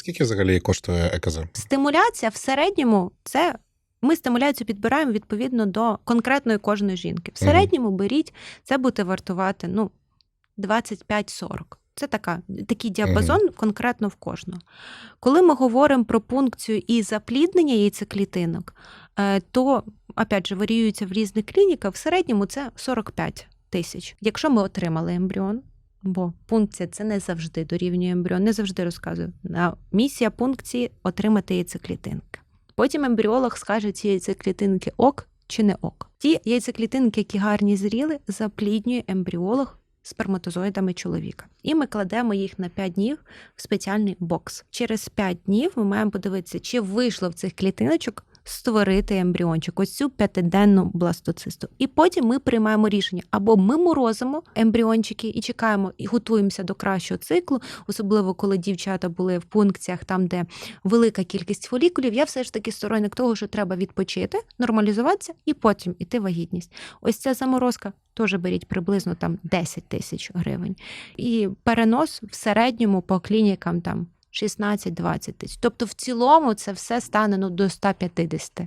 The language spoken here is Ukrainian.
Скільки взагалі коштує ЕКЗ? Стимуляція в середньому це. Ми стимуляцію підбираємо відповідно до конкретної кожної жінки. В середньому беріть, це буде вартувати ну, 25-40. Це така, такий діапазон конкретно в кожного. Коли ми говоримо про пункцію і запліднення яйцеклітинок, е, то опять же варіюється в різних клініках. В середньому це 45 тисяч. Якщо ми отримали ембріон, бо пункція це не завжди дорівнює ембріон, не завжди розказую. Місія пункції отримати яйцеклітинки. Потім ембріолог скаже, ці яйцеклітинки ок чи не ок. Ті яйцеклітинки, які гарні зріли, запліднює ембріолог сперматозоїдами чоловіка. І ми кладемо їх на 5 днів в спеціальний бокс. Через 5 днів ми маємо подивитися, чи вийшло в цих клітиночок створити ембріончик, ось цю п'ятиденну бластоцисту. І потім ми приймаємо рішення або ми морозимо ембріончики і чекаємо і готуємося до кращого циклу, особливо коли дівчата були в пункціях, там де велика кількість фолікулів. Я все ж таки сторонник того, що треба відпочити, нормалізуватися і потім іти вагітність. Ось ця заморозка теж беріть приблизно там 10 тисяч гривень. І перенос в середньому по клінікам там 16-20 тисяч. Тобто, в цілому це все стане ну, до 150.